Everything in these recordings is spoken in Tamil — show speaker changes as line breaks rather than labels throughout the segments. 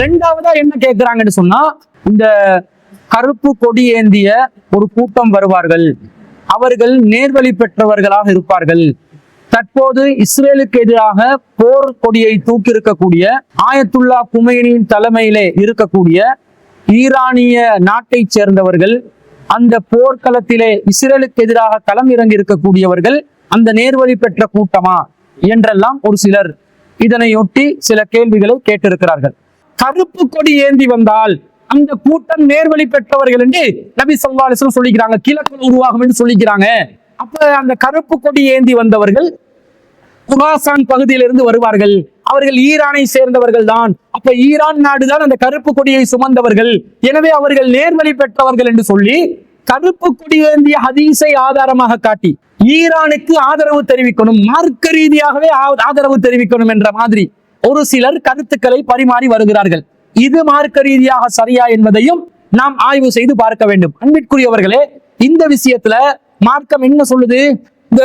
ரெண்டாவதா என்ன கேட்கிறாங்கன்னு சொன்னா இந்த கருப்பு கொடி ஏந்திய ஒரு கூட்டம் வருவார்கள். அவர்கள் நேர்வழி பெற்றவர்களாக இருப்பார்கள். தற்போது இஸ்ரேலுக்கு எதிராக போர் கொடியை தூக்கியிருக்கக்கூடிய ஆயத்துல்லா குமையனின் தலைமையிலே இருக்கக்கூடிய ஈரானிய நாட்டைச் சேர்ந்தவர்கள் அந்த போர்க்களத்திலே இஸ்ரேலுக்கு எதிராக களம் இறங்கி இருக்கக்கூடியவர்கள் அந்த நேர்வழி பெற்ற கூட்டமா? என்றெல்லாம் ஒரு சிலர். இதனையொட்டி சில கேள்விகளை கேட்டிருக்கிறார்கள். கருப்பு கொடி ஏந்தி வந்தால் அந்த கூட்டம் நேர்வழி பெற்றவர்கள் என்று நபி சொல்லா சொல்லிக்கிறாங்க. கிழக்கு உருவாகும் என்று சொல்லிக்கிறாங்க. அப்ப அந்த கருப்பு கொடி ஏந்தி வந்தவர்கள் குராசான் பகுதியிலிருந்து வருவார்கள். அவர்கள் ஈரானை சேர்ந்தவர்கள் தான். அப்ப ஈரான் நாடுதான் அந்த கருப்பு கொடியை சுமந்தவர்கள். எனவே அவர்கள் நேர்வழி பெற்றவர்கள் என்று சொல்லி கருப்பு கொடி ஏந்திய ஹதீஸை ஆதாரமாக காட்டி ஈரானுக்கு ஆதரவு தெரிவிக்கணும். மார்க்க ரீதியாகவே ஆதரவு தெரிவிக்கணும் என்ற மாதிரி ஒரு சிலர் கருத்துக்களை பரிமாறி வருகிறார்கள். இது மார்க்க ரீதியாக சரியா என்பதையும் நாம் ஆய்வு செய்து பார்க்க வேண்டும். அன்பிற்குரியவர்களே இந்த விஷயத்துல மார்க்கம் என்ன சொல்லுது? இந்த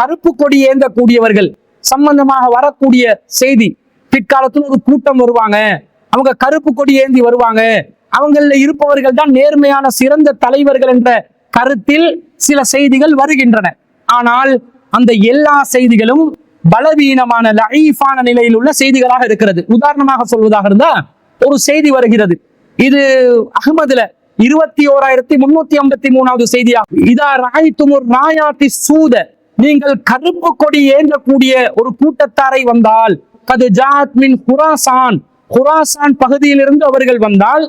கருப்பு கொடி ஏந்தக்கூடியவர்கள் சம்பந்தமாக வரக்கூடிய செய்தி பிற்காலத்தில் ஒரு கூட்டம் வருவாங்க. அவங்க கருப்பு கொடி ஏந்தி வருவாங்க. அவங்கள இருப்பவர்கள் தான் நேர்மையான சிறந்த தலைவர்கள் என்ற கருத்தில் சில செய்திகள் வருகின்றன. ஆனால் அந்த எல்லா செய்திகளும் பலவீனமான லஈஃபான நிலையில் உள்ள செய்திகளாக இருக்கிறது. உதாரணமாக சொல்வதாக இருந்தா ஒரு செய்தி வருகிறது. இது அகமதுல இருபத்தி ஓராயிரத்தி முன்னூத்தி ஐம்பத்தி மூணாவது செய்தியாகும் இதா ராய்த்துமுர் ராயாத்தி சூத நீங்கள் கருப்பு கொடி ஏந்தக்கூடிய ஒரு கூட்டத்தாரை வந்தால் கது ஜாத் மின் குராசான் குராசான் பகுதியிலிருந்து அவர்கள் வந்தால்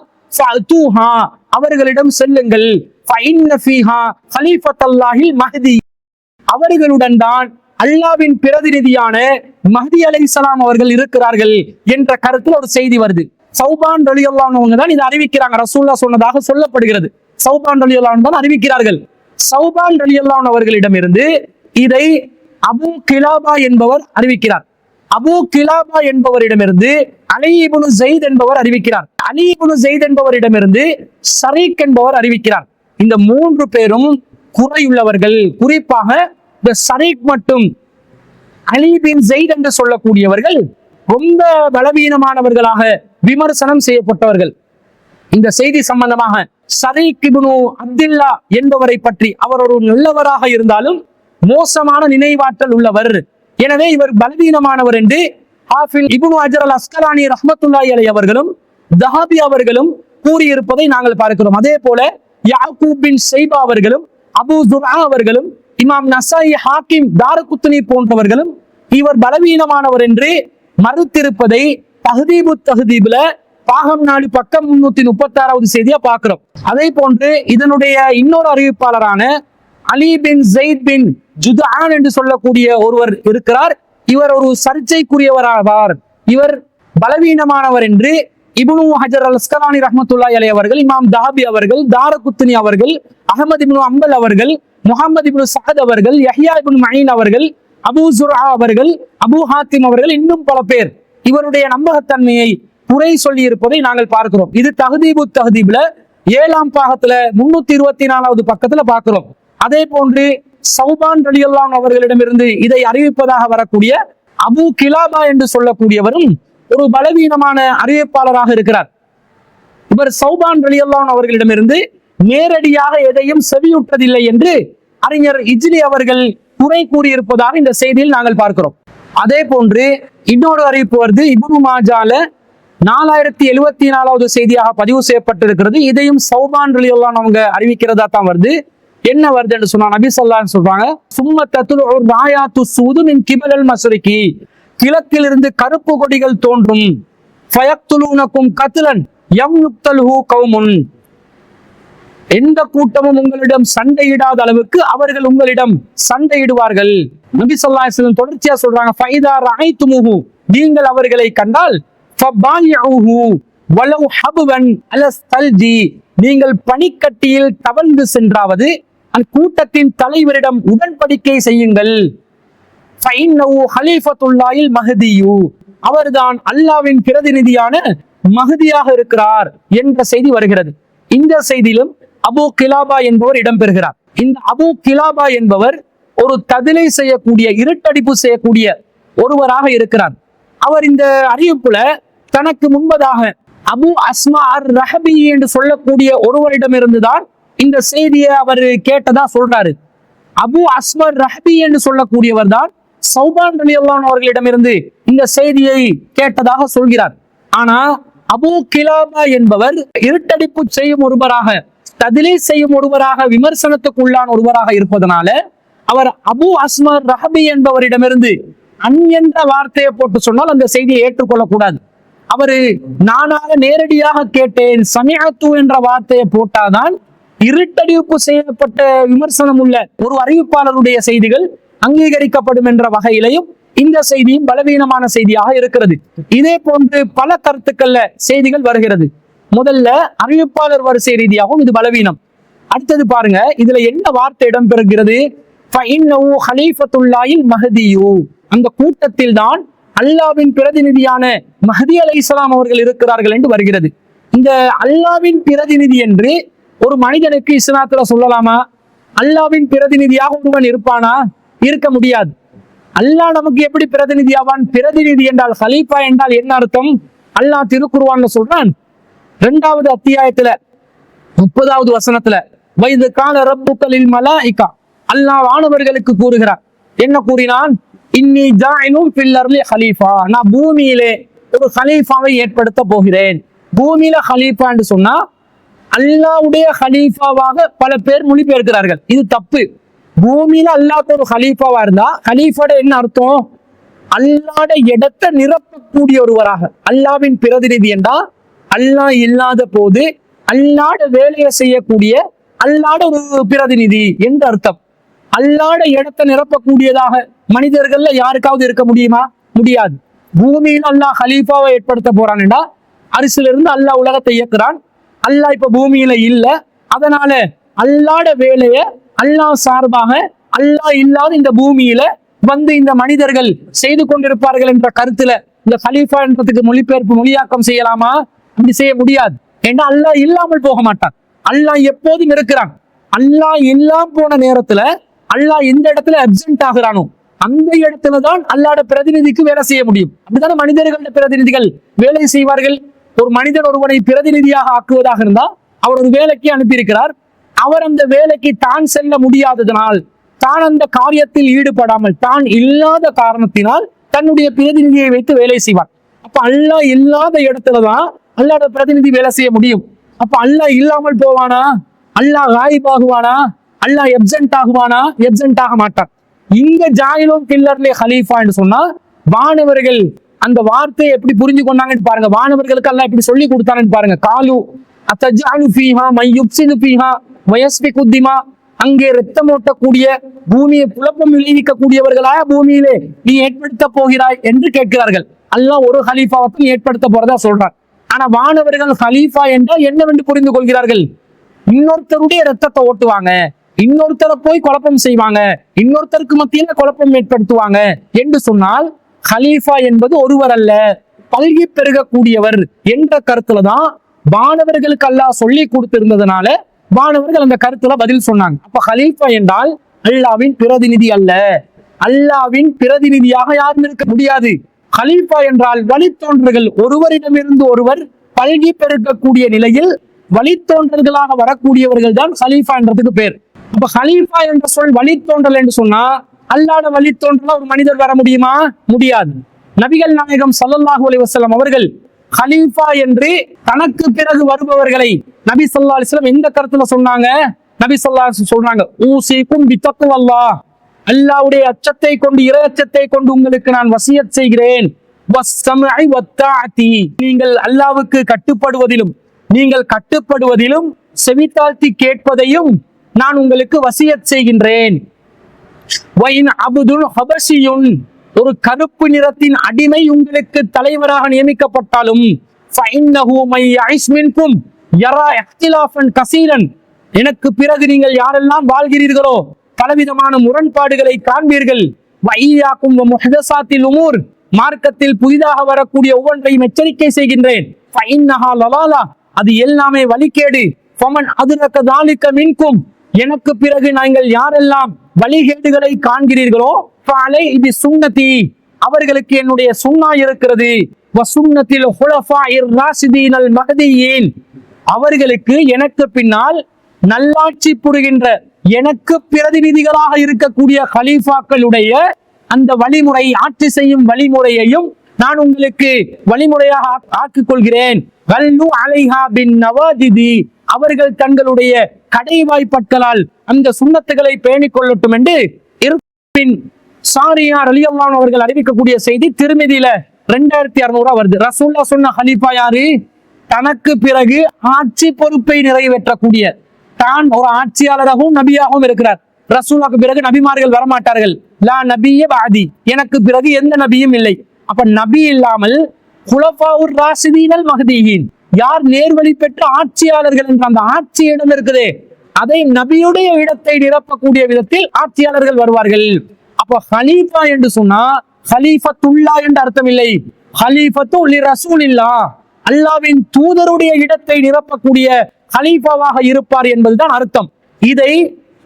அவர்களிடம் செல்லுங்கள். ஃபஇன்ன ஃபீஹா அவர்களுடன் தான் அல்லாவின் பிரதிநிதியான மஹதி அலைஹிஸ்ஸலாம் அவர்கள் இருக்கிறார்கள் என்ற கருத்தில் ஒரு செய்தி வருது. சௌபான் ரலியல்லாஹு தான் இதை அறிவிக்கிறாங்க. ரசூல்லா சொன்னதாக சொல்லப்படுகிறது. சௌபான் ரலியுல்லான் தான் அறிவிக்கிறார்கள். சௌபான் ரலியல்லாஹு அவர்களிடமிருந்து இதை அபு கிலாபா என்பவர் அறிவிக்கிறார். அபு கிலாபா என்பவரிடமிருந்து அலிபுனு ஜெயித் என்பவர் அறிவிக்கிறார். அலிபுனு ஜெயித் என்பவரிடமிருந்து ஷரீக் என்பவர் அறிவிக்கிறார். இந்த மூன்று பேரும் குறையுள்ளவர்கள். குறிப்பாக இந்த சரீக் மட்டும் அலி பின் ஜெயித் என்று சொல்லக்கூடியவர்கள் ரொம்ப பலவீனமானவர்களாக விமர்சனம் செய்யப்பட்டவர்கள். இந்த செய்தி சம்பந்தமாக ஷரீக் இபுனு அப்துல்லா என்பவரை பற்றி அவர் ஒரு நல்லவராக இருந்தாலும் மோசமான நினைவாற்றல் உள்ளவர். எனவே இவர் பலவீனமானவர் என்று ஹாஃபில் இபுனு அஜர் அல் அஸ்கலானி ரஹமத்துல்லாய் அலை அவர்களும் தஹாபி அவர்களும் கூறியிருப்பதை நாங்கள் பார்க்கிறோம். அதே போல யாக்கூப் பின் ஷைபா அவர்களும் அபு துரா அவர்களும் இமாம் நசாயி ஹாக்கிம் தாரகுத்னி போன்றவர்களும் இவர் பலவீனமானவர் என்று மறுத்திருப்பதை தஹதீபு தஹதீப்ல பாகம் நாலு பக்கம் முன்னூத்தி முப்பத்தி ஆறாவது செய்தியா பார்க்கிறோம். அதே போன்று இதனுடைய இன்னொரு அறிவிப்பாளரான அலி பின் ஜெயித் பின் ஜுதான் என்று சொல்லக்கூடிய ஒருவர் இருக்கிறார். இவர் ஒரு சர்ச்சைக்குரியவராவார். இவர் பலவீனமானவர் என்று இபுனு ஹஜர் அல் அஸ்கலானி ரஹ்மத்துல்லாஹி அலி அவர்கள் இமாம் தாபி அவர்கள் தாரகுத்தினி அவர்கள் அகமது இப்னு அம்பல் அவர்கள் முகமது இப்னு சஹத் அவர்கள் யஹ்யா இபுன் மயின் அவர்கள் அபூ ஜுர்ஆ அவர்கள் அபு ஹாத்திம் அவர்கள் இன்னும் பல பேர். இவருடைய நம்பகத்தன்மையை குறை சொல்லி இருப்பதை நாங்கள் பார்க்கிறோம். இது தஹதீபு தஹதீப்ல ஏழாம் பாகத்துல முன்னூத்தி இருபத்தி நாலாவது பக்கத்துல பார்க்கிறோம். அதே போன்று சௌபான் ரலியல்லான் அவர்களிடமிருந்து இதை அறிவிப்பதாக வரக்கூடிய அபு கிலாபா என்று சொல்லக்கூடியவரும் ஒரு பலவீனமான அறிவிப்பாளராக இருக்கிறார். இவர் சௌபான் ரலியல்லான் அவர்களிடமிருந்து நேரடியாக எதையும் செவியுற்றதில்லை என்று அறிஞர் இஜ்லி அவர்கள் குறை கூறியிருப்பதாக இந்த செய்தியில் நாங்கள் பார்க்கிறோம். அதே போன்று இன்னொரு அறிவிப்பு வருது. இப்னு மாஜால நாலாயிரத்தி எழுவத்தி நாலாவது செய்தியாக பதிவு செய்யப்பட்டிருக்கிறது. இதையும் சௌபான் ரலியல்லான் அவங்க அறிவிக்கிறதா தான் வருது. என்ன வருது என்று சொன்னா நபி சொல்லான்னு சொல்றாங்க சும்ம தத்துல் ஒரு ராயாத்து சூது மின் கிபலல் மசுரிக்கி கிழக்கிலிருந்து கருப்பு கொடிகள் தோன்றும். ஃபயக்துலூனக்கும் கத்துலன் எம் யுக்தல்ஹு கவுமுன் எந்த கூட்டமும் உங்களிடம் சண்டையிடாத அளவுக்கு அவர்கள் உங்களிடம் சண்டையிடுவார்கள். நபி ஸல்லல்லாஹு அலைஹி தொடர்ச்சியா சொல்றாங்க ஃபைதா ரஐதுமுஹு நீங்கள் அவர்களை கண்டால் ஃபபாயிஉஹு வலவு ஹபுவன் அலஸ் தல்ஜி நீங்கள் பனிக்கட்டியில் தவழ்ந்து சென்றாவது அந்த கூட்டத்தின் தலைவரிடம் உடன்படிக்கை செய்யுங்கள். ஃபைன்னஹு ஹலீஃபத்துல்லாஹில் மஹதியு. அவர்தான் அல்லாவின் பிரதிநிதியான மகதியாக இருக்கிறார் என்ற செய்தி வருகிறது. இந்த செய்தியிலும் அபு கிலாபா என்பவர் இடம்பெறுகிறார். இந்த அபு கிலாபா என்பவர் ஒரு ததிலை செய்யக்கூடிய இருட்டடிப்பு செய்யக்கூடிய ஒருவராக இருக்கிறார். அவர் இந்த அறிவிப்புல தனக்கு முன்பதாக அபு அஸ்மா அர் ரஹபி என்று சொல்லக்கூடிய ஒருவரிடமிருந்துதான் இந்த செய்தியை அவர் கேட்டதா சொல்றாரு. அபு அஸ்மர் ரஹபி என்று சொல்லக்கூடியவர் தான் சௌபான் அலி அவர்களிடமிருந்து இந்த செய்தியை கேட்டதாக சொல்கிறார். ஆனா அபு கிலாபா என்பவர் இருட்டடிப்பு செய்யும் ஒருவராக ததிலே செய்யும் ஒருவராக விமர்சனத்துக்குள்ளான ஒருவராக இருப்பதனால அவர் அபு அஸ்மர் ரஹபி என்பவரிடமிருந்து அன் என்ற வார்த்தையை போட்டு சொன்னால் அந்த செய்தியை ஏற்றுக்கொள்ளக்கூடாது. அவரு நானாக நேரடியாக கேட்டேன் சமியத்து என்ற வார்த்தையை போட்டாதான் இருட்டடிப்பு செய்யப்பட்ட விமர்சனம் உள்ள ஒரு அறிவிப்பாளருடைய செய்திகள் அங்கீகரிக்கப்படும் என்ற வகையிலையும் இந்த செய்தியும் பலவீனமான செய்தியாக இருக்கிறது. இதே போன்று பல கருத்துக்கள்ல செய்திகள் வருகிறது. முதல்ல அறிவிப்பாளர் வரிசை ரீதியாகவும் இது பலவீனம். அடுத்தது பாருங்க இதுல என்ன வார்த்தை இடம்பெறுகிறது? மஹதியூ. அந்த கூட்டத்தில் தான் அல்லாவின் பிரதிநிதியான மஹதி அலை இஸ்லாம் அவர்கள் இருக்கிறார்கள் என்று வருகிறது. இந்த அல்லாவின் பிரதிநிதி என்று ஒரு மனிதனுக்கு இஸ்லாத்துல சொல்லலாமா? அல்லாவின் பிரதிநிதியாக ஒருவன் இருப்பானா? இருக்க முடியாது. அல்லாஹ் நமக்கு எப்படி பிரதிநிதியாவான் பிரதிநிதி என்றால் ஹலீஃபா என்றால் என்ன அர்த்தம்? அல்லாஹ் திருக்குருவான்னு சொல்றான் ரெண்டாவது அத்தியாயத்துல முப்பதாவது வசனத்துல வயது கால ரப்புக்களில் மலாயிகா. அல்லாஹ் வானவர்களுக்கு கூறுகிறார். என்ன கூறினான்? இன்னி ஜாயினும் பில்லர்லி ஹலீஃபா. நான் பூமியிலே ஒரு ஹலீஃபாவை ஏற்படுத்த போகிறேன். பூமியில ஹலீஃபான்னு சொன்னா அல்லாவுடைய ஹலீஃபாவாக பல பேர் மொழிபெயர்க்கிறார்கள். இது தப்பு. பூமியில அல்லாஹ் ஒரு ஹலீஃபாவா இருந்தா ஹலீஃபாட என்ன அர்த்தம்? அல்லாட இடத்தை நிரப்பக்கூடிய ஒருவராக அல்லாவின் பிரதிநிதி என்றா அல்லாஹ் இல்லாத போது அல்லாட வேலையை செய்யக்கூடிய அல்லாட ஒரு பிரதிநிதி என்று அர்த்தம். அல்லாட இடத்தை நிரப்பக்கூடியதாக மனிதர்கள்ல யாருக்காவது இருக்க முடியுமா? முடியாது. பூமியில் அல்லாஹ் ஹலீஃபாவை ஏற்படுத்த போறான்டா அரிசில இருந்து அல்லாஹ் உலகத்தை இயக்குறான். அல்லாஹ் இப்ப பூமியில இல்ல. அதனால அல்லாட வேலைய அல்லாஹ் சார்பாக அல்லாஹ் இல்லாத இந்த பூமியில வந்து இந்த மனிதர்கள் செய்து கொண்டிருப்பார்கள் என்ற கருத்துல இந்த ஹலீஃபா என்றதுக்கு மொழிபெயர்ப்பு மொழியாக்கம் செய்யலாமா? அப்படி செய்ய முடியாது. ஏன்னா அல்லாஹ் இல்லாமல் போக மாட்டான். அல்லாஹ் எப்போதும் இருக்கிறான். அல்லாஹ் இல்லாம போன நேரத்துல அல்லாஹ் எந்த இடத்துல அப்சென்ட் ஆகுறானோ அந்த இடத்துல தான் அல்லாட பிரதிநிதிக்கு வேலை செய்ய முடியும். அப்படித்தானே மனிதர்களோட பிரதிநிதிகள் வேலை செய்வார்கள்? ஒரு மனிதன் ஒருவனை பிரதிநிதியாக ஆக்குவதாக இருந்தால் அவர் ஒரு வேலைக்கு அனுப்பியிருக்கிறார். அவர் அந்த வேலைக்கு தான் செல்ல முடியாததனால் தான் அந்த காரியத்தில் ஈடுபடாமல் தான் இல்லாத காரணத்தினால் தன்னுடைய பிரதிநிதியை வைத்து வேலை செய்வார் அப்ப அல்லாஹ் இல்லாத இடத்துலதான் அல்லாட பிரதிநிதி வேலை செய்ய முடியும். அப்ப அல்லாஹ் இல்லாமல் போவானா? அல்லாஹ் காயிப் ஆகுவானா அல்லாஹ் எப்சென்ட் ஆகுவானா? எப்சென்ட் ஆக மாட்டான். இங்க ஜாயிலும் கில்லர்லே ஹலீஃபான்னு சொன்னா வானவர்கள் அந்த வார்த்தையை எப்படி புரிஞ்சு கொண்டாங்கன்னு பாருங்க. வானவர்களுக்கு எல்லாம் எப்படி சொல்லி கொடுத்தாங்கன்னு பாருங்க. காலு அத்தஜாலு ஃபீஹா மையுப்சிது ஃபீஹா வயஸ்பி குத்திமா அங்கே ரத்தம் ஓட்டக்கூடிய பூமியை குழப்பம் விளைவிக்கக்கூடியவர்களா பூமியிலே நீ ஏற்படுத்த போகிறாய் என்று கேட்கிறார்கள். அல்லாஹ் ஒரு ஹலீஃபாவை ஏற்படுத்த போறதா சொல்றான். ஆனா வானவர்கள் ஹலீஃபா என்றால் என்னவென்று புரிந்து கொள்கிறார்கள்? இன்னொருத்தருடைய ரத்தத்தை ஓட்டுவாங்க. இன்னொருத்தரை போய் குழப்பம் செய்வாங்க. இன்னொருத்தருக்கு மத்தியில குழப்பம் ஏற்படுத்துவாங்க. என்று சொன்னால் ஹலீஃபா என்பது ஒருவர் அல்ல பல்கி பெருகக்கூடியவர் என்ற கருத்துல தான் வானவர்களுக்கு அல்லாஹ் சொல்லி கொடுத்திருந்ததுனால வானவர்கள் அந்த கருத்துல பதில் சொன்னாங்க. அப்ப ஹலீஃபா என்றால் அல்லாவின் பிரதிநிதி அல்ல. அல்லாவின் பிரதிநிதியாக யாரும் இருக்க முடியாது. ஹலீஃபா என்றால் வழித்தோன்றர்கள். ஒருவரிடமிருந்து ஒருவர் பல்கி பெருக்கக்கூடிய நிலையில் வழித்தோன்றர்களாக வரக்கூடியவர்கள் தான் ஹலீஃபா என்றதுக்கு பேர். அப்ப ஹலீஃபா என்ற சொல் வழித்தோன்றல் என்று சொன்னா அல்லாட வழித்தோன்றலா ஒரு மனிதர் வர முடியுமா? முடியாது. நபிகள் நாயகம் சல்லல்லாஹு அலைஹி வஸல்லம் அவர்கள் ஹலீஃபா என்று தனக்கு பிறகு வருபவர்களை நபி சொல்லா அலிஸ்லாம் எந்த கருத்துல சொன்னாங்க? நபி சொல்லா சொல்றாங்க வஸல்லம் சொல்றாங்க ஊசிக்கும் அல்லாவுடைய அச்சத்தை கொண்டு இறை அச்சத்தை கொண்டு உங்களுக்கு நான் வசியத் செய்கிறேன். நீங்கள் அல்லாவுக்கு கட்டுப்படுவதிலும் நீங்கள் கட்டுப்படுவதிலும் செவித்தாழ்த்தி கேட்பதையும் நான் உங்களுக்கு வசியத் செய்கின்றேன். வைன் அபுதுல் ஹபஷியுன். ஒரு கருப்பு நிறத்தின் அடிமை உங்களுக்கு தலைவராக நியமிக்கப்பட்டாலும் மை கசீரன் எனக்கு பிறகு நீங்கள் யாரெல்லாம் வாழ்கிறீர்களோ பலவிதமான முரண்பாடுகளை காண்பீர்கள். வையாக்கும் முஹதசாத்தில் உமூர். மார்க்கத்தில் புதிதாக வரக்கூடிய ஒவ்வொன்றையும் எச்சரிக்கை செய்கின்றேன். அது எல்லாமே வழிகேடு. மின்கும். எனக்கு பிறகு நீங்கள் யாரெல்லாம் வழிகேடுகளை காண்கிறீர்களோ இது சுண்ணத்தி அவர்களுக்கு என்னுடைய சுண்ணா இருக்கிறது. வசுன்னத்தில் அவர்களுக்கு எனக்கு பின்னால் நல்லாட்சி புரிகின்ற எனக்கு பிரதிநிதிகளாக இருக்கக்கூடிய கலீஃபாக்களுடைய அந்த வழிமுறை ஆட்சி செய்யும் வழிமுறையையும் நான் உங்களுக்கு வழிமுறையாக ஆக்- ஆக்கிக் கொள்கிறேன் நவாதிதி அவர்கள் தங்களுடைய கடைவாய்ப்பற்களால் அந்த சுண்ணத்துகளை பேணிக் கொள்ளட்டும் என்று இருப்பின் சாரியா ரலியல்லான் அவர்கள் அறிவிக்கக்கூடிய செய்தி திருமதியில ரெண்டாயிரத்தி அறுநூறா வருது. ரசூல்லா சொன்ன ஹலீஃபா யாரு? தனக்கு பிறகு ஆட்சி பொறுப்பை நிறைவேற்றக்கூடிய தான் ஒரு ஆட்சியாளராகவும் நபியாகவும் இருக்கிறார். ரசூலாக்கு பிறகு நபிமார்கள் வரமாட்டார்கள். லா நபிய பாதி. எனக்கு பிறகு எந்த நபியும் இல்லை. அப்ப நபி இல்லாமல் குலபாவூர் ராசிதீனல் மகதீகின் யார் நேர்வழி பெற்ற ஆட்சியாளர்கள் என்ற அந்த ஆட்சி இடம் இருக்குதே. அதை நபியுடைய இடத்தை நிரப்பக்கூடிய விதத்தில் ஆட்சியாளர்கள் வருவார்கள். அப்போ ஹலீஃபா என்று சொன்னா ஹலீஃபத்துல்லா என்று அர்த்தம் இல்லை. ஹலீஃபத்து ரசூல் இல்லா அல்லாவின் தூதருடைய இடத்தை நிரப்பக்கூடிய ஹலீஃபாவாக இருப்பார் என்பதுதான் அர்த்தம். இதை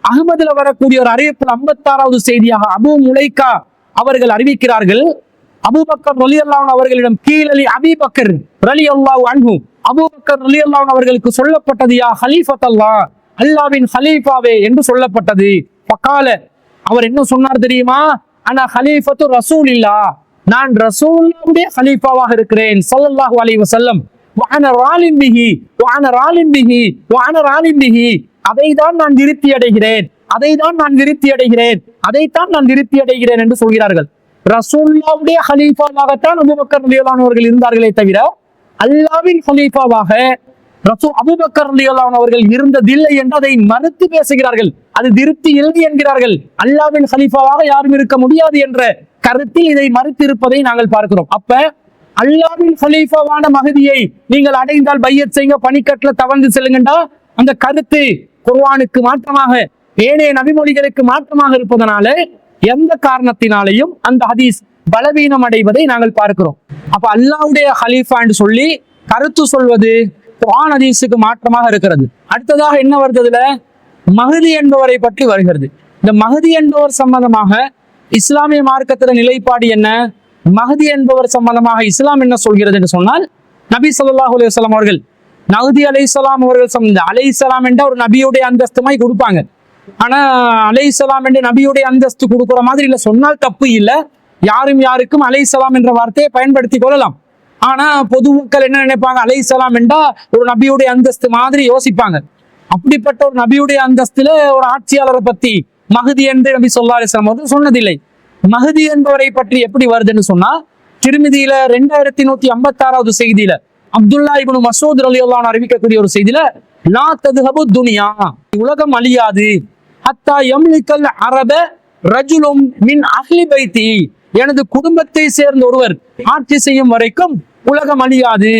அகமதுல வரக்கூடிய ஒரு அறிவிப்பில் ஐம்பத்தாறாவது செய்தியாக அபு முலைக்கா அவர்கள் அறிவிக்கிறார்கள். அபூபக்கர் ரலி அல்லாஹ் அவர்களிடம் கீழலி அபிபக்கர் ரலி அல்லாஹ் அன்பு அபூபக்கர் ரலி அல்லாஹ் அவர்களுக்கு சொல்லப்பட்டது யா ஹலீஃபத் அல்லாஹ் அல்லாவின் ஹலீஃபாவே என்று சொல்லப்பட்டது. பக்கால அவர் என்ன சொன்னார் தெரியுமா? ஆனா ஹலீஃபத்து ரசூல் இல்லா நான் ரசூலுடைய ஹலீஃபாவாக இருக்கிறேன். சல்லல்லாஹு அலி வசல்லம் வான ராலின் பிஹி வான ராலின் பிஹி வான ராலின் பிஹி அதை தான் நான் திருப்தி அடைகிறேன். அதை தான் நான் திருப்தி அடைகிறேன். அதைத்தான் நான் திருப்தி அடைகிறேன் என்று சொல்கிறார்கள். ரசூல்லாவுடைய ஹலீஃபாவாகத்தான் அபுபக்கர் ரலியல்லாஹு இருந்தார்களே தவிர அல்லாவின் ஹலீஃபாவாக ரசூ அபுபக்கர் ரலியல்லாஹு அவர்கள் இருந்ததில்லை என்று அதை மறுத்து பேசுகிறார்கள். அது திருப்தி இல்லை என்கிறார்கள். அல்லாவின் ஹலீஃபாவாக யாரும் இருக்க முடியாது என்ற கருத்தில் இதை மறுத்திருப்பதை நாங்கள் பார்க்கிறோம். அப்ப அல்லாவின் ஹலீஃபாவான மகதியை நீங்கள் அடைந்தால் பையத் செய்யுங்க பனிக்கட்டுல தவழ்ந்து செல்லுங்கண்டா. அந்த கருத்து குர்வானுக்கு மாற்றமாக ஏனைய நபிமொழிகளுக்கு மாற்றமாக இருப்பதனால எந்த காரணத்தினாலையும் அந்த ஹதீஸ் பலவீனம் அடைவதை நாங்கள் பார்க்கிறோம். அப்ப அல்லாவுடைய ஹலீஃபான்னு சொல்லி கருத்து சொல்வது குர்ஆன் ஹதீஸுக்கு மாற்றமாக இருக்கிறது. அடுத்ததாக என்ன வருது இதுல மகதி என்பவரை பற்றி வருகிறது. இந்த மகதி என்பவர் சம்பந்தமாக இஸ்லாமிய மார்க்கத்துல நிலைப்பாடு என்ன? மகதி என்பவர் சம்பந்தமாக இஸ்லாம் என்ன சொல்கிறது என்று சொன்னால் நபி சொல்லாஹு அலைஹி அவர்கள் நகுதி அலைஹிஸ்ஸலாம் அவர்கள் சம்பந்த அலை அலைஹிஸ்ஸலாம் என்ற ஒரு நபியுடைய அந்தஸ்துமாய் கொடுப்பாங்க. ஆனா அலைஹிஸ்ஸலாம் என்ற நபியுடைய அந்தஸ்து கொடுக்கிற மாதிரி இல்லை சொன்னால் தப்பு இல்லை. யாரும் யாருக்கும் அலைஹிஸ்ஸலாம் என்ற வார்த்தையை பயன்படுத்தி கொள்ளலாம். ஆனா பொதுமக்கள் என்ன நினைப்பாங்க? அலைஹிஸ்ஸலாம் என்றா ஒரு நபியுடைய அந்தஸ்து மாதிரி யோசிப்பாங்க. அப்படிப்பட்ட ஒரு நபியுடைய அந்தஸ்துல ஒரு ஆட்சியாளரை பத்தி மகதி என்று நபி சொல்லா அலிஸ்லாம் அவர்கள் சொன்னதில்லை. மகதி என்பவரை பற்றி எப்படி வருதுன்னு சொன்னா திருமதியில ரெண்டாயிரத்தி நூத்தி ஐம்பத்தி ஆறாவது செய்தியில அப்துல்லா இப்னு மசூத் ரலியல்லாஹு அறிவிக்கக்கூடிய ஒரு செய்தியில லா ததுஹபு துனியா உலகம் அழியாது. அத்தா எம்லிக்கல் அரப ரஜுலும் மின் அஹ்லி பைத்தி. எனது குடும்பத்தை சேர்ந்த ஒருவர் ஆட்சி செய்யும் வரைக்கும் உலகம் அழியாது.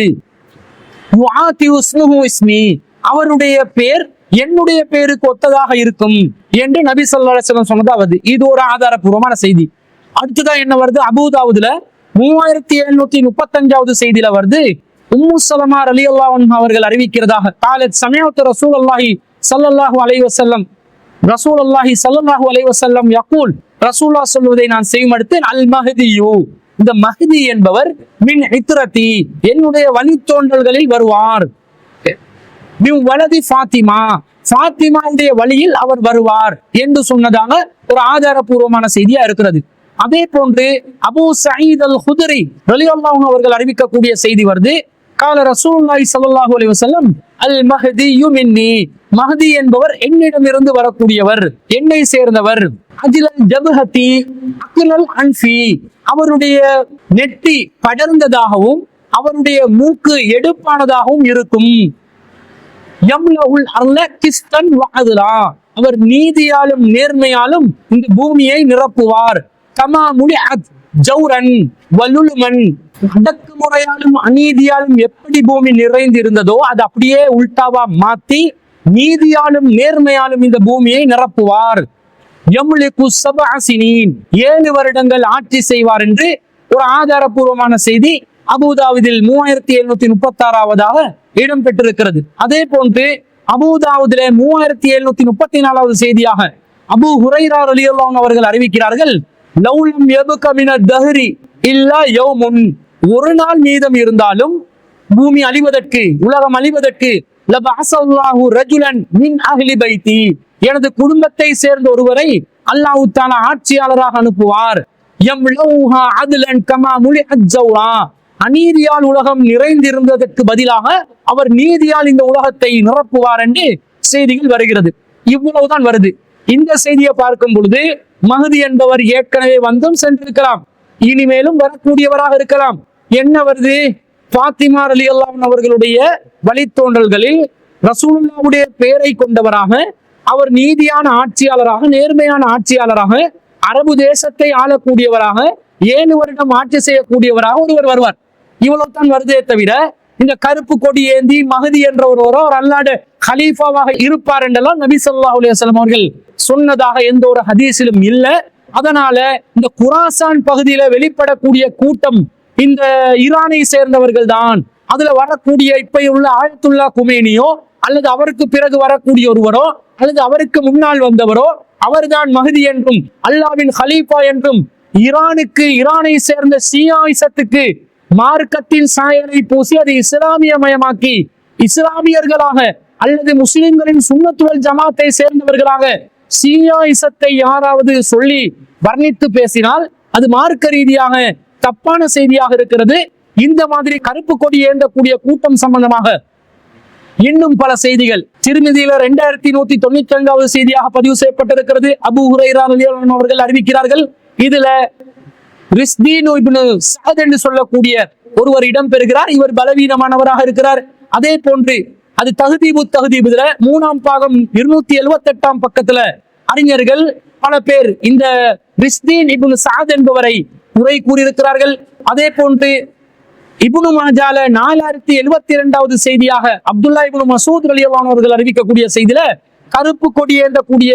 அவருடைய பேர் என்னுடைய பேருக்கு ஒத்ததாக இருக்கும் என்று நபி ஸல்லல்லாஹு சொன்னதாவது இது ஒரு ஆதாரபூர்வமான செய்தி. அடுத்ததான் என்ன வருது? அபூதாவுதுல மூவாயிரத்தி எழுநூத்தி முப்பத்தஞ்சாவது செய்தியில வருது. உம்மு சலமா அலி அன்ஹா அவர்கள் அறிவிக்கிறதாக. காலத் சமயத்து ரசூல் அல்லாஹி ஸல்லல்லாஹு அலைவசல்லம் ரசூல் அல்லாஹி சல்லாஹூ அலைவசல்லம் வஸல்லம் யகூல் ரசூல்லா சொல்வதை நான் செய்யும் அல் மஹதியு இந்த மஹதி என்பவர் மின் இத்ரதி என்னுடைய வழித்தோன்றல்களில் வருவார். மின் வலதி ஃபாத்திமா. ஃபாத்திமாவுடைய வழியில் அவர் வருவார் என்று சொன்னதாக ஒரு ஆதாரபூர்வமான செய்தியா இருக்கிறது. அதே போன்று அபு சயீத் அல் ஹுதரி ரலியல்லாஹு அவர்கள் அறிவிக்கக்கூடிய செய்தி வருது. கால ரசூல்லாய் சல்லாஹூ அலி வசல்லம் அல் மஹதி யுமின்னி மஹதி என்பவர் என்னிடமிருந்து வரக்கூடியவர் என்னை சேர்ந்தவர். அஜிலல் ஜபஹதி அக்லல் அன்ஃபி. அவருடைய நெட்டி படர்ந்ததாகவும் அவருடைய மூக்கு எடுப்பானதாகவும் இருக்கும். யம்லவுல் அர்ல கிஸ்தன் வஅதுலா. அவர் நீதியாலும் நேர்மையாலும் இந்த பூமியை நிரப்புவார். கமா முலிஅத் ஜௌரன் வலுலுமன். அடக்குமுறையாலும் அநீதியாலும் எப்படி பூமி நிறைந்து இருந்ததோ அது அப்படியே உல்டாவா மாத்தி நீதியாலும் நேர்மையாலும் இந்த பூமியை நிரப்புவார். யம்லிகு சபாசினின் ஏழு வருடங்கள் ஆட்சி செய்வார் என்று ஒரு ஆதாரபூர்வமான செய்தி அபுதாவுதில் மூவாயிரத்தி எழுநூத்தி முப்பத்தி ஆறாவதாக இடம் பெற்றிருக்கிறது அதே போன்று அபுதாவுதில மூவாயிரத்தி எழுநூத்தி முப்பத்தி நாலாவது செய்தியாக அபு ஹுரைரா ரலியல்லாஹு அவர்கள் அறிவிக்கிறார்கள் லவுலம் யபுக மின இல்லா யௌமுன். ஒரு நாள் மீதம் இருந்தாலும் பூமி அழிவதற்கு உலகம் அழிவதற்கு லபஅஸல்லாஹு ரஜுலன் மின் அஹ்லி பைத்தி. எனது குடும்பத்தை சேர்ந்த ஒருவரை அல்லாஹு தாலா ஆட்சியாளராக அனுப்புவார். யம்லௌஹா அதுலன் கமா முலி ஜௌரா அநீதியால் உலகம் நிறைந்திருந்ததற்கு பதிலாக அவர் நீதியால் இந்த உலகத்தை நிரப்புவார் என்று செய்திகள் வருகிறது. இவ்வளவுதான் வருது. இந்த செய்தியை பார்க்கும் பொழுது மகதி என்பவர் ஏற்கனவே வந்தும் சென்றிருக்கலாம். இனிமேலும் வரக்கூடியவராக இருக்கலாம். என்ன வருது? பாத்திமா அலி அல்லாஹ் அவர்களுடைய வழித்தோன்றல்களில் ரசூலுல்லாவுடைய பெயரை கொண்டவராக அவர் நீதியான ஆட்சியாளராக நேர்மையான ஆட்சியாளராக அரபு தேசத்தை ஆளக்கூடியவராக ஏழு வருடம் ஆட்சி செய்யக்கூடியவராக ஒருவர் வருவார். இவ்வளவுதான் வருதே தவிர இந்த கருப்பு கொடி ஏந்தி மகதி என்ற ஒருவரோ ஒரு அல்லாடு ஹலீஃபாவாக இருப்பார் என்றெல்லாம் நபி ஸல்லல்லாஹு அலைஹி அவர்கள் சொன்னதாக எந்த ஒரு ஹதீஸிலும் இல்லை. அதனால இந்த குராசான் பகுதியில வெளிப்படக்கூடிய கூட்டம் இந்த ஈரானை சேர்ந்தவர்கள் தான். அதுல வரக்கூடிய இப்ப உள்ள ஆயத்துல்லா குமேனியோ அல்லது அவருக்கு பிறகு வரக்கூடிய ஒருவரோ அல்லது அவருக்கு முன்னால் வந்தவரோ அவர்தான் மகதி என்றும் அல்லாவின் ஹலீஃபா என்றும் ஈரானுக்கு ஈரானை சேர்ந்த சியாயிசத்துக்கு மார்க்கத்தின் சாயலை பூசி அதை இஸ்லாமிய மயமாக்கி இஸ்லாமியர்களாக அல்லது முஸ்லிம்களின் சுண்ணத்துவல் ஜமாத்தை சேர்ந்தவர்களாக சியாயிசத்தை யாராவது சொல்லி வர்ணித்து பேசினால் அது மார்க்க ரீதியாக தப்பான செய்தியாக இருக்கிறது. இந்த மாதிரி கருப்பு கொடி ஏந்தக்கூடிய கூட்டம் சம்பந்தமாக இன்னும் பல செய்திகள். திருமதியில ரெண்டாயிரத்தி நூத்தி தொண்ணூத்தி ஐந்தாவது செய்தியாக பதிவு செய்யப்பட்டிருக்கிறது. அபு ஹுரைரா அவர்கள் அறிவிக்கிறார்கள். இதுல ரிஸ்தீன் இப்னு என்று சொல்லக்கூடிய ஒருவர் இடம் பெறுகிறார். இவர் பலவீனமானவராக இருக்கிறார். அதே போன்று அது தகுதீபு தகுதீபுல மூணாம் பாகம் இருநூத்தி எழுபத்தி எட்டாம் பக்கத்துல அறிஞர்கள் பல பேர் இந்த ரிஸ்தீன் இப்னு சாத் என்பவரை உரை கூறியிருக்கிறார்கள். அதே போன்று இபுனு மாஜால நாலாயிரத்தி எழுபத்தி இரண்டாவது செய்தியாக அப்துல்லா இபுனு மசூத் ரலியல்லாஹு அறிவிக்கக்கூடிய செய்தியில கருப்பு கொடி ஏந்தக்கூடிய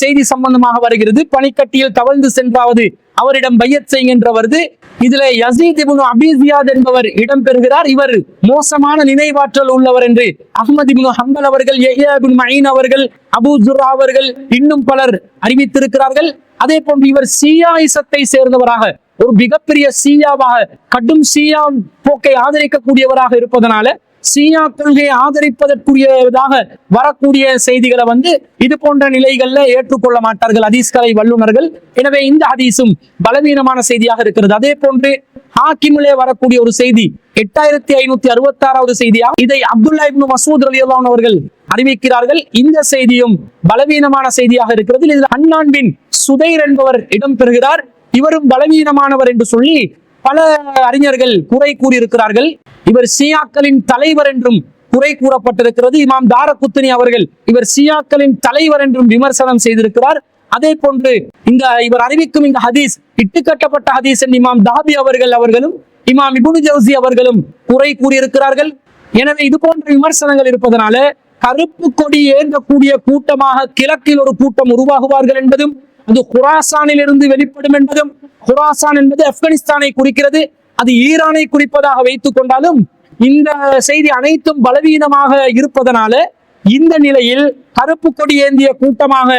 செய்தி சம்பந்தமாக வருகிறது. பனிக்கட்டியில் தவழ்ந்து சென்றாவது அவரிடம் பையத் செய்கின்ற வருது இதுல யசீத் இப்னு அபிசியாத் என்பவர் இடம் பெறுகிறார். இவர் மோசமான நினைவாற்றல் உள்ளவர் என்று அஹ்மத் இப்னு ஹம்பல் அவர்கள் எஹியாபின் மயின் அவர்கள் அபு ஜுரா அவர்கள் இன்னும் பலர் அறிவித்திருக்கிறார்கள். அதே போன்று இவர் சியாயிசத்தை சேர்ந்தவராக ஒரு மிகப்பெரிய சீயாவாக கடும் சீயா போக்கை ஆதரிக்கக்கூடியவராக இருப்பதனால சீனா கொள்கையை ஆதரிப்பதற்குரியதாக வரக்கூடிய செய்திகளை வந்து இது போன்ற நிலைகள்ல ஏற்றுக்கொள்ள மாட்டார்கள். ஹதீஸ்கலை வல்லுநர்கள். எனவே இந்த ஹதீஸும் பலவீனமான செய்தியாக இருக்கிறது. அதே போன்று ஹாக்கிமிலே வரக்கூடிய ஒரு செய்தி எட்டாயிரத்தி ஐநூத்தி அறுபத்தி ஆறாவது செய்தியா இதை அப்துல்லா இப்னு மசூத் ரலியல்லாஹு அவர்கள் அறிவிக்கிறார்கள். இந்த செய்தியும் பலவீனமான செய்தியாக இருக்கிறது. இதில் அண்ணான்பின் சுதைர் என்பவர் இடம் பெறுகிறார். இவரும் பலவீனமானவர் என்று சொல்லி பல அறிஞர்கள் குறை கூறியிருக்கிறார்கள். இவர் சியாக்களின் தலைவர் என்றும் குறை கூறப்பட்டிருக்கிறது. இமாம் தாரகுத்தினி அவர்கள் இவர் சியாக்களின் தலைவர் என்றும் விமர்சனம் செய்திருக்கிறார். அதே போன்று இந்த இவர் அறிவிக்கும் இந்த ஹதீஸ் இட்டுக்கட்டப்பட்ட ஹதீஸ் என்று இமாம் தாபி அவர்கள் அவர்களும் இமாம் இபுனு ஜவுசி அவர்களும் குறை கூறியிருக்கிறார்கள். எனவே இது போன்ற விமர்சனங்கள் இருப்பதனால கருப்பு கொடி ஏந்தக்கூடிய கூட்டமாக கிழக்கில் ஒரு கூட்டம் உருவாகுவார்கள் என்பதும் அது குராசானில் இருந்து வெளிப்படும் என்பதும் குராசான் என்பது ஆப்கானிஸ்தானை குறிக்கிறது. அது ஈரானை குறிப்பதாக வைத்துக் கொண்டாலும் இந்த செய்தி அனைத்தும் பலவீனமாக இருப்பதனால இந்த நிலையில் கருப்பு கொடி ஏந்திய கூட்டமாக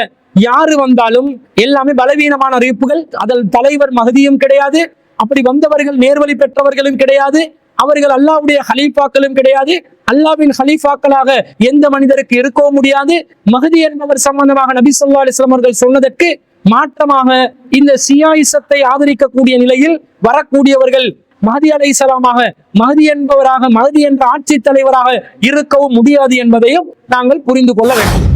யாரு வந்தாலும் எல்லாமே பலவீனமான அறிவிப்புகள். அதில் தலைவர் மகதியும் கிடையாது. அப்படி வந்தவர்கள் நேர்வழி பெற்றவர்களும் கிடையாது. அவர்கள் அல்லாவுடைய ஹலீஃபாக்களும் கிடையாது. அல்லாவின் ஹலீஃபாக்களாக எந்த மனிதருக்கு இருக்கவும் முடியாது. மகதி என்பவர் சம்பந்தமாக நபி சொல்லா அலிஸ்லாம் அவர்கள் சொன்னதற்கு மாற்றமாக இந்த சியாயிசத்தை ஆதரிக்கக்கூடிய நிலையில் வரக்கூடியவர்கள் மஹதி அலைசலாமாக மஹதி என்பவராக மஹதி என்ற ஆட்சி தலைவராக இருக்கவும் முடியாது என்பதையும் நாங்கள் புரிந்து கொள்ள வேண்டும்.